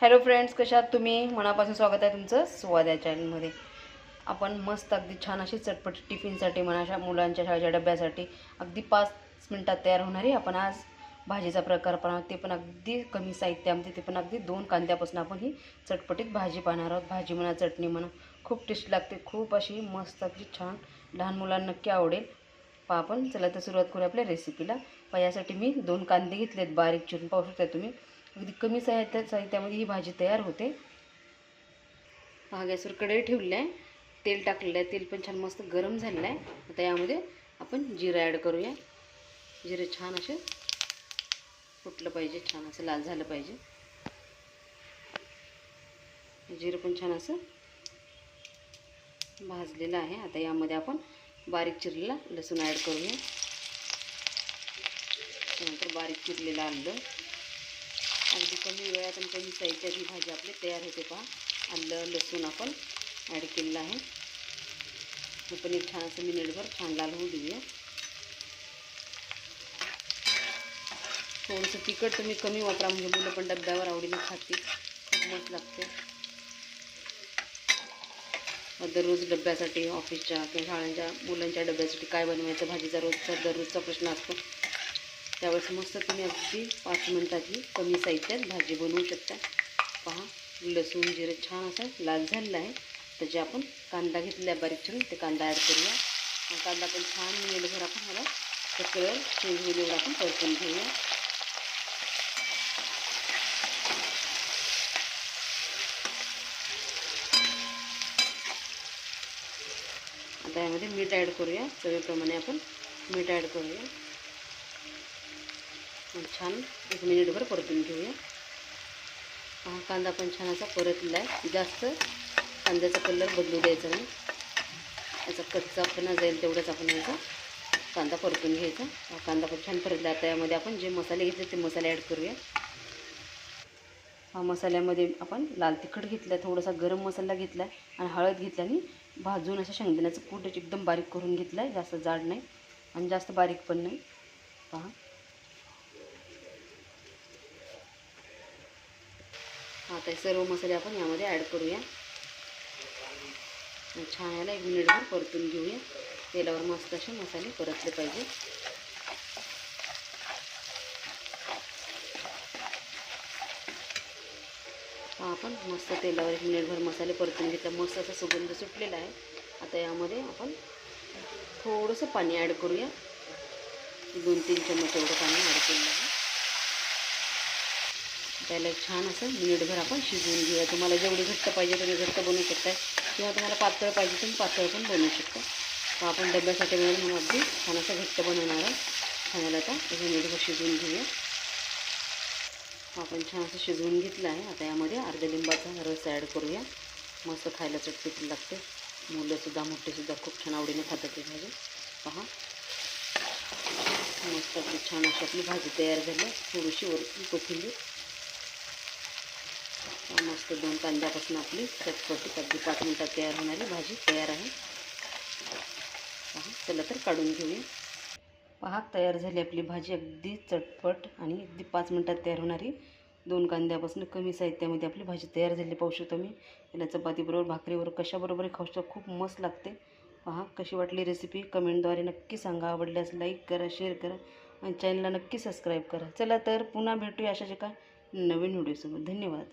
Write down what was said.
Hello friends कशात तुम्ही? मनापासून स्वागत आहे तुमचं स्वाद या चॅनलमध्ये. आपण मस्त अगदी छान अशी चटपटी टिफिनसाठी म्हणा अशा मुलांच्या शाळेच्या डब्यासाठी अगदी पाच मिनटात तयार होणारी आपण आज भाजीचा प्रकार पाहणार ते पण अगदी कमी साहित्यामध्ये ते पण अगदी दोन कांद्यापासून आपण ही चटपटीत भाजी पाहणार आहोत. भाजी म्हणा चटणी म्हणा खूप टेस्ट लागते. खूप अशी मस्त अगदी छान लहान मुलांना नक्की आवडेल. पहा आपण चला तर सुरुवात करूया आपल्या रेसिपीला पहा यासाठी मी दोन कांदे घेतलेत. बारीक चिरून पाहू शकता तुम्ही. अगदी कमी साहित्य साहित्यामध्ये ही भाजी तयार होते. पहा गॅसवर कढई ठेवलेलं आहे तेल टाकलेलं आहे. तेल पण छान मस्त गरम झालेलं आहे. आता यामध्ये आपण जिरं ॲड करूया. जिरं छान असे फुटलं पाहिजे. छान असं लाल झालं पाहिजे. जिरं पण छान असं भाजलेलं आहे. आता यामध्ये आपण बारीक चिरलेला लसूण ॲड करूया. त्यानंतर बारीक चिरलेलं आलं. अगदी कमी वेळात आणि कमी साईजच्या ही भाजी आपली तयार होते पहा. आलं लसूण आपण ॲड केलेलं आहे. हे पण एक छान असं मिनिटभर छान लाल होऊ देऊया. थोडंसं तिखट तुम्ही कमी वापरा म्हणजे मुलं पण डब्यावर आवडीने खातील. खूप मस्त लागते. दररोज डब्यासाठी ऑफिसच्या किंवा शाळांच्या मुलांच्या डब्यासाठी काय बनवायचं? भाजीचा रोजचा दररोजचा प्रश्न असतो. त्यावेळेस मस्त तुम्ही अगदी पाच मिनटात ही कमी साहित्यात भाजी बनवू शकता. पहा, लसूण, जिरं छान असं लाल झालेलं आहे. त्याचे आपण कांदा घेतला आहे बारीक चिरून, ते कांदा करूया. आणि कांदा पण छान मिळेलभर आपण ह्याला तर कलर चेंज होईल आपण परतून घेऊया. आता यामध्ये मीठ ॲड करूया. चवीप्रमाणे आपण मीठ ॲड करूया. छान एक मिनिटभर परतून घेऊया. हा कांदा पण छान असा परतला आहे जास्त कांद्याचा कलर बदलू द्यायचा नाही. याचा कच्चापणा जाईल तेवढंच आपण याचा कांदा परतून घ्यायचा. हा कांदा पण छान परतला. आता यामध्ये आपण जे मसाले घेतले ते मसाले ॲड करूया. हा मसाल्यामध्ये आपण लाल तिखट घेतलं थोडासा गरम मसाला घेतला आणि हळद घेतला आणि भाजून असं शेंगदाण्याचं कूट एकदम बारीक करून घेतलं आहे जास्त जाड नाही आणि जास्त बारीक पण नाही. पहा. आता हे सर्व मसाले आपण यामध्ये ॲड करूया. छान याला एक मिनिटभर परतून घेऊया. तेलावर मस्त असे मसाले परतले पाहिजे. आपण मस्त तेलावर एक मिनिटभर मसाले परतून घेतला. मस्त असा सुगंध सुटलेला आहे. आता यामध्ये आपण थोडंसं पाणी ॲड करूया. दोन तीन चम्मच एवढं पाणी ॲड केलेलं आहे त्याला एक छान असं मिनिटभर आपण शिजवून घेऊया. तुम्हाला जेवढी घट्ट पाहिजे तुम्ही घट्ट बनवू शकता किंवा तुम्हाला पातळ पाहिजे तुम्ही पातळ पण बनवू शकता. तर आपण डब्यासाठी मिळेल म्हणून अगदी छान असं घट्ट बनवणार आहे खाण्याला आता मिनिटभर शिजवून घेऊया. आपण छान असं शिजवून घेतलं आहे. आता यामध्ये अर्ध्या लिंबाचा रस ॲड करूया. मस्त खायला चटपट लागते. मुलंसुद्धा मोठेसुद्धा खूप छान आवडीने खातात ती भाजी. पहा. मस्त आपली छान अशी आपली भाजी तयार झाली. थोडीशी वरती कोथिंबीर. मस्त दोन कांद्यापासून आपली चटपटी अगदी पाच मिनटात तयार होणारी भाजी तयार आहे. चला तर काढून घेऊया. पहा तयार झाली आपली भाजी. अगदी चटपट आणि अगदी पाच मिनटात तयार होणारी. दोन कांद्यापासून कमी साहित्यामध्ये आपली भाजी तयार झाली. पाहू शकतो मी याला चपातीबरोबर भाकरीवर कशाबरोबर खाऊ शकतो. खूप मस्त लागते. पहा कशी वाटली रेसिपी कमेंटद्वारे नक्की सांगा. आवडल्यास लाईक करा शेअर करा आणि चॅनलला नक्की सबस्क्राईब करा. चला तर पुन्हा भेटूया अशाच एका नवीन व्हिडिओसोबत धन्यवाद.